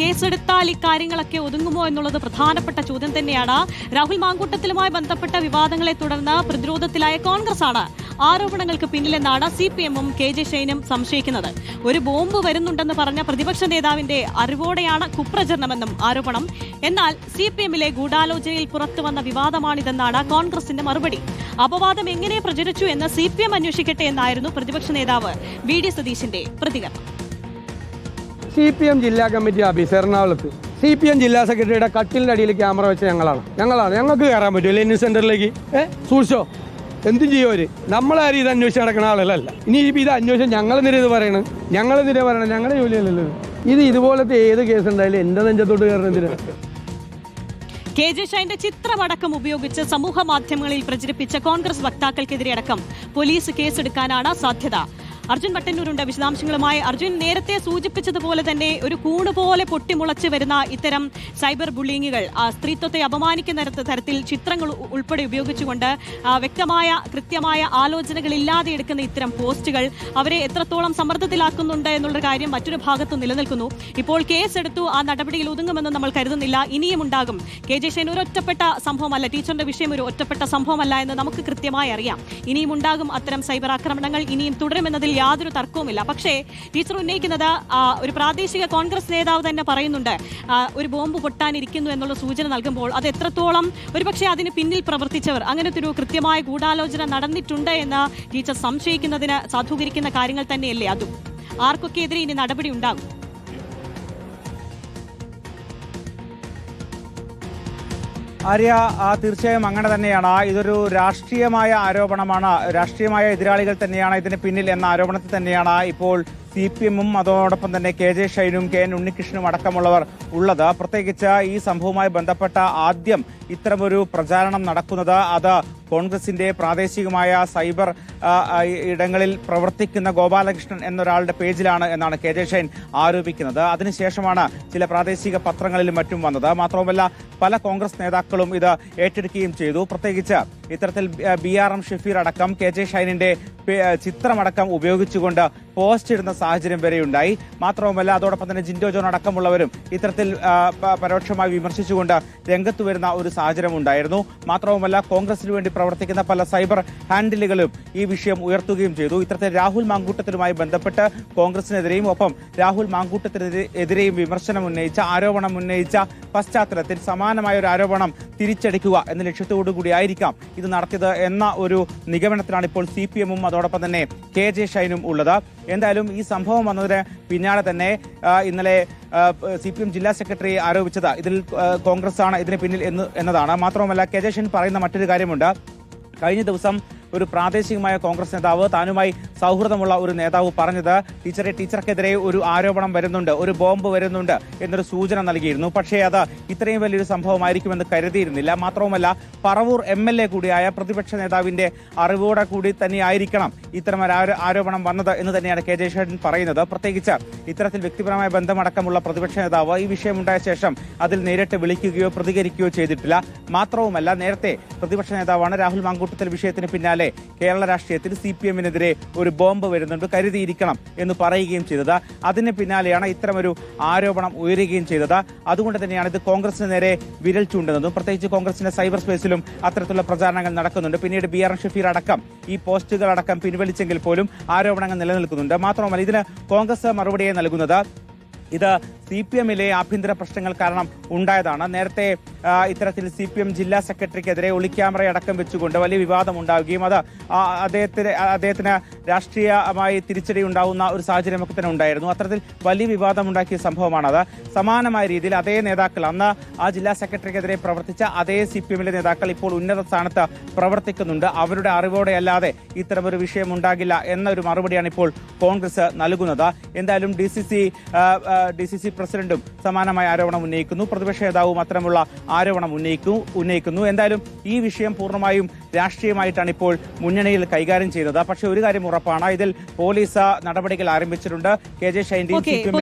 കേസെടുത്താൽ ഇക്കാര്യങ്ങളൊക്കെ ഒതുങ്ങുമോ എന്നുള്ളത് പ്രധാനപ്പെട്ട ചോദ്യം തന്നെയാണ്. രാഹുൽ മാങ്കൂട്ടത്തിലുമായി ബന്ധപ്പെട്ട വിവാദങ്ങളെ തുടർന്ന് പ്രതിരോധത്തിലായ കോൺഗ്രസ് ആണ് ആരോപണങ്ങൾക്ക് പിന്നിലെന്നാണ് സി പി എമ്മും കെ ജെ ഷൈനും സംശയിക്കുന്നത്. ഒരു ബോംബ് വരുന്നുണ്ടെന്ന് പറഞ്ഞ പ്രതിപക്ഷ നേതാവിന്റെ അറിവോടെയാണ് കുപ്രചരണമെന്നും ആരോപണം. എന്നാൽ സി പി എമ്മിലെ ഗൂഢാലോചനയിൽ പുറത്തുവന്ന വിവാദമാണിതെന്നാണ് കോൺഗ്രസിന്റെ മറുപടി. അപവാദം എങ്ങനെ പ്രചരിച്ചു എന്ന് സി പി എം അന്വേഷിക്കട്ടെ എന്നായിരുന്നു പ്രതിപക്ഷ നേതാവ് വി ഡി സതീശിന്റെ പ്രതികരണം. സി പി എം ജില്ലാ കമ്മിറ്റി ഓഫീസ് എറണാകുളത്ത്. സി പി എം ജില്ലാ സെക്രട്ടറിയുടെ കട്ടിലിന്റെ അടിയിൽ ക്യാമറ വെച്ച ഞങ്ങളാണ്. ഞങ്ങളാണ്. ഞങ്ങൾക്ക് കയറാൻ പറ്റുമല്ലോ ന്യൂസ് സെന്ററിലേക്ക്? ഏ സൂക്ഷിച്ചോ. എന്തും ചെയ്യുമോ നമ്മളാരും ഇത് അന്വേഷിച്ച് നടക്കുന്ന ആളുകളല്ല. ഇനി ഇത് അന്വേഷിച്ച് ഞങ്ങളെന്തിനാ ഇത് പറയണം? ഞങ്ങളെന്തിനാ പറയണം? ഞങ്ങളുടെ ജോലിയല്ലല്ലോ ഇത്. ഇത് ഇതുപോലത്തെ ഏത് കേസ് ഉണ്ടായാലും എന്റെ നെഞ്ചത്തോട്ട് കയറണം എന്തിനാ? കെ ജെ ഷൈന്റെ ചിത്രമടക്കം ഉപയോഗിച്ച് സമൂഹ മാധ്യമങ്ങളിൽ പ്രചരിപ്പിച്ച കോൺഗ്രസ് വക്താക്കൾക്കെതിരെ അടക്കം പോലീസ് കേസെടുക്കാനാണ് സാധ്യത. അർജുൻ ഭട്ടന്നൂരുണ്ട് വിശദാംശങ്ങളുമായി അർജുൻ നേരത്തെ സൂചിപ്പിച്ചതുപോലെ തന്നെ ഒരു കൂണ് പോലെ പൊട്ടിമുളച്ച് വരുന്ന ഇത്തരം സൈബർ ബുള്ളിങ്ങുകൾ സ്ത്രീത്വത്തെ അപമാനിക്കുന്ന തരത്തിൽ ചിത്രങ്ങൾ ഉൾപ്പെടെ ഉപയോഗിച്ചുകൊണ്ട് വ്യക്തമായ കൃത്യമായ ആലോചനകളില്ലാതെ എടുക്കുന്ന ഇത്തരം പോസ്റ്റുകൾ അവരെ എത്രത്തോളം സമ്മർദ്ദത്തിലാക്കുന്നുണ്ട് എന്നുള്ള കാര്യം മറ്റൊരു ഭാഗത്ത് നിലനിൽക്കുന്നു. ഇപ്പോൾ കേസ് എടുത്തു ആ നടപടിയിൽ ഒതുങ്ങുമെന്ന് നമ്മൾ കരുതുന്നില്ല. ഇനിയും ഉണ്ടാകും. കെ ജെ ഷൈൻ ഒരു ഒറ്റപ്പെട്ട സംഭവമല്ല ടീച്ചറിന്റെ വിഷയം ഒരു ഒറ്റപ്പെട്ട സംഭവമല്ല എന്ന് നമുക്ക് കൃത്യമായി അറിയാം. ഇനിയും ഉണ്ടാകും അത്തരം സൈബർ ആക്രമണങ്ങൾ ഇനിയും തുടരുമെന്നതിൽ യാതൊരു തർക്കവുമില്ല. പക്ഷേ ടീച്ചർ ഉന്നയിക്കുന്നത് ഒരു പ്രാദേശിക കോൺഗ്രസ് നേതാവ് തന്നെ പറയുന്നുണ്ട് ഒരു ബോംബ് പൊട്ടാനിരിക്കുന്നു എന്നുള്ള സൂചന നൽകുമ്പോൾ അത് എത്രത്തോളം ഒരുപക്ഷെ അതിന് പിന്നിൽ പ്രവർത്തിച്ചവർ അങ്ങനത്തെ ഒരു കൃത്യമായ ഗൂഢാലോചന നടന്നിട്ടുണ്ട് എന്ന് ടീച്ചർ സംശയിക്കുന്നതിന് സാധൂകരിക്കുന്ന കാര്യങ്ങൾ തന്നെയല്ലേ അതും? ആർക്കൊക്കെ എതിരെ ഇനി നടപടി ഉണ്ടാകും? ആര്യ തീർച്ചയായും അങ്ങനെ തന്നെയാണ്. ഇതൊരു രാഷ്ട്രീയമായ ആരോപണമാണ്. രാഷ്ട്രീയമായ എതിരാളികൾ തന്നെയാണ് ഇതിന് പിന്നിൽ എന്ന ആരോപണത്തിൽ തന്നെയാണ് ഇപ്പോൾ സി പി എമ്മും അതോടൊപ്പം തന്നെ കെ ജെ ഷൈനും കെ എൻ ഉണ്ണികൃഷ്ണനും അടക്കമുള്ളവർ ഉള്ളത്. പ്രത്യേകിച്ച് ഈ സംഭവവുമായി ബന്ധപ്പെട്ട ആദ്യം ഇത്തരമൊരു പ്രചാരണം നടക്കുന്നത് അത് കോൺഗ്രസിന്റെ പ്രാദേശികമായ സൈബർ ഇടങ്ങളിൽ പ്രവർത്തിക്കുന്ന ഗോപാലകൃഷ്ണൻ എന്നൊരാളുടെ പേജിലാണ് എന്നാണ് കെ ജെ ഷൈൻ ആരോപിക്കുന്നത്. അതിനുശേഷമാണ് ചില പ്രാദേശിക പത്രങ്ങളിലും മറ്റും വന്നത്. മാത്രവുമല്ല പല കോൺഗ്രസ് നേതാക്കളും ഇത് ഏറ്റെടുക്കുകയും ചെയ്തു. പ്രത്യേകിച്ച് ഇത്തരത്തിൽ ബി ആർ എം ഷഫീർ അടക്കം കെ ജെ ഷൈനിന്റെ ചിത്രമടക്കം ഉപയോഗിച്ചുകൊണ്ട് പോസ്റ്റ് ഇടുന്ന സാഹചര്യം വരെയുണ്ടായി. മാത്രവുമല്ല അതോടൊപ്പം തന്നെ ജിൻഡോ ജോൺ അടക്കമുള്ളവരും ഇത്തരത്തിൽ പരോക്ഷമായി വിമർശിച്ചുകൊണ്ട് രംഗത്ത് വരുന്ന ഒരു സാഹചര്യം ഉണ്ടായിരുന്നു. മാത്രവുമല്ല കോൺഗ്രസിന് വേണ്ടി പ്രവർത്തിക്കുന്ന പല സൈബർ ഹാൻഡിലുകളും ഈ വിഷയം ഉയർത്തുകയും ചെയ്തു. ഇത്തരത്തിൽ രാഹുൽ മാങ്കൂട്ടത്തിനുമായി ബന്ധപ്പെട്ട് കോൺഗ്രസിനെതിരെയും ഒപ്പം രാഹുൽ മാങ്കൂട്ടത്തിനെതിരെയും വിമർശനം ഉന്നയിച്ച ആരോപണം ഉന്നയിച്ച പശ്ചാത്തലത്തിൽ സമാനമായ ഒരു ആരോപണം തിരിച്ചടിക്കുക എന്ന ലക്ഷ്യത്തോടു കൂടിയായിരിക്കാം ഇത് നടത്തിയത് എന്ന ഒരു നിഗമനത്തിലാണ് ഇപ്പോൾ സി പി എമ്മും അതോടൊപ്പം തന്നെ കെ ജെ ഷൈനും ഉള്ളത്. എന്തായാലും ഈ സംഭവം വന്നതിന് പിന്നാലെ തന്നെ ഇന്നലെ സി പി എം ജില്ലാ സെക്രട്ടറി ആരോപിച്ചത്. ഇതിൽ കോൺഗ്രസ് ആണ് ഇതിന് പിന്നിൽ എന്ന് എന്നതാണ്. മാത്രമല്ല കെ ജെ പറയുന്ന മറ്റൊരു കാര്യമുണ്ട്. കഴിഞ്ഞ ദിവസം ഒരു പ്രാദേശികമായ കോൺഗ്രസ് നേതാവ്. താനുമായി സൗഹൃദമുള്ള ഒരു നേതാവ് പറഞ്ഞത് ടീച്ചറെ ടീച്ചർക്കെതിരെ ഒരു ആരോപണം വരുന്നുണ്ട് ഒരു ബോംബ് വരുന്നുണ്ട് എന്നൊരു സൂചന നൽകിയിരുന്നു. പക്ഷേ അത് ഇത്രയും വലിയൊരു സംഭവമായിരിക്കുമെന്ന് കരുതിയിരുന്നില്ല. മാത്രവുമല്ല പറവൂർ എം എൽ എ കൂടിയായ പ്രതിപക്ഷ നേതാവിന്റെ അറിവോടെ കൂടി തന്നെയായിരിക്കണം ഇത്തരം ആരോപണം വന്നത് എന്ന് തന്നെയാണ് കെ ജയശേഖരൻ പറയുന്നത്. പ്രത്യേകിച്ച് ഇത്തരത്തിൽ വ്യക്തിപരമായ ബന്ധമടക്കമുള്ള പ്രതിപക്ഷ നേതാവ് ഈ വിഷയമുണ്ടായ ശേഷം അതിൽ നേരിട്ട് വിളിക്കുകയോ പ്രതികരിക്കുകയോ ചെയ്തിട്ടില്ല. മാത്രവുമല്ല നേരത്തെ പ്രതിപക്ഷ നേതാവാണ് രാഹുൽ മാങ്കൂട്ടത്തിൽ വിഷയത്തിന് പിന്നാലെ കേരള രാഷ്ട്രീയത്തിൽ സി പി എമ്മിനെതിരെ ഒരു ബോംബ് വരുന്നുണ്ട് കരുതിയിരിക്കണം എന്ന് പറയുകയും ചെയ്തത്. അതിന് പിന്നാലെയാണ് ഇത്തരമൊരു ആരോപണം ഉയരുകയും ചെയ്തത്. അതുകൊണ്ട് തന്നെയാണ് ഇത് കോൺഗ്രസിന് നേരെ വിരൽ ചൂണ്ടുന്നതും പ്രത്യേകിച്ച് കോൺഗ്രസിന്റെ സൈബർ സ്പേസിലും അത്തരത്തിലുള്ള പ്രചാരണങ്ങൾ നടക്കുന്നുണ്ട്. പിന്നീട് ബി ആർ ഷഫീർ അടക്കം ഈ പോസ്റ്റുകൾ അടക്കം പിൻവലിച്ചെങ്കിൽ പോലും ആരോപണങ്ങൾ നിലനിൽക്കുന്നുണ്ട്. മാത്രമല്ല ഇതിന് കോൺഗ്രസ് മറുപടിയായി നൽകുന്നത് ഇത് സി പി എമ്മിലെ ആഭ്യന്തര പ്രശ്നങ്ങൾ കാരണം ഉണ്ടായതാണ്. നേരത്തെ ഇത്തരത്തിൽ സി പി എം ജില്ലാ സെക്രട്ടറിക്കെതിരെ ഒളിക്യാമറ അടക്കം വെച്ചുകൊണ്ട് വലിയ വിവാദം ഉണ്ടാവുകയും അത് അദ്ദേഹത്തിന് അദ്ദേഹത്തിന് രാഷ്ട്രീയമായി തിരിച്ചടി ഉണ്ടാവുന്ന ഒരു സാഹചര്യമൊക്കെ തന്നെ ഉണ്ടായിരുന്നു. അത്തരത്തിൽ വലിയ വിവാദം ഉണ്ടാക്കിയ സംഭവമാണത്. സമാനമായ രീതിയിൽ അതേ നേതാക്കൾ അന്ന് ആ ജില്ലാ സെക്രട്ടറിക്കെതിരെ പ്രവർത്തിച്ച അതേ സി പി എമ്മിലെ നേതാക്കൾ ഇപ്പോൾ ഉന്നത സ്ഥാനത്ത് പ്രവർത്തിക്കുന്നുണ്ട്. അവരുടെ അറിവോടെ അല്ലാതെ ഇത്തരമൊരു വിഷയം ഉണ്ടാകില്ല എന്നൊരു മറുപടിയാണ് ഇപ്പോൾ കോൺഗ്രസ് നൽകുന്നത്. എന്തായാലും D C C D C C പ്രസിഡന്റും സമാനമായ ആരോപണം ഉന്നയിക്കുന്നു. പ്രതിപക്ഷ നേതാവും അത്തരമുള്ള ആരോപണം ഉന്നയിക്കൂ ഉന്നയിക്കുന്നു. എന്തായാലും ഈ വിഷയം പൂർണമായും രാഷ്ട്രീയമായിട്ടാണ് ഇപ്പോൾ മുന്നണിയിൽ കൈകാര്യം ചെയ്തത്. പക്ഷേ ഒരു കാര്യം ഉറപ്പാണ്. ഇതിൽ പോലീസ് നടപടികൾ ആരംഭിച്ചിട്ടുണ്ട്. K J M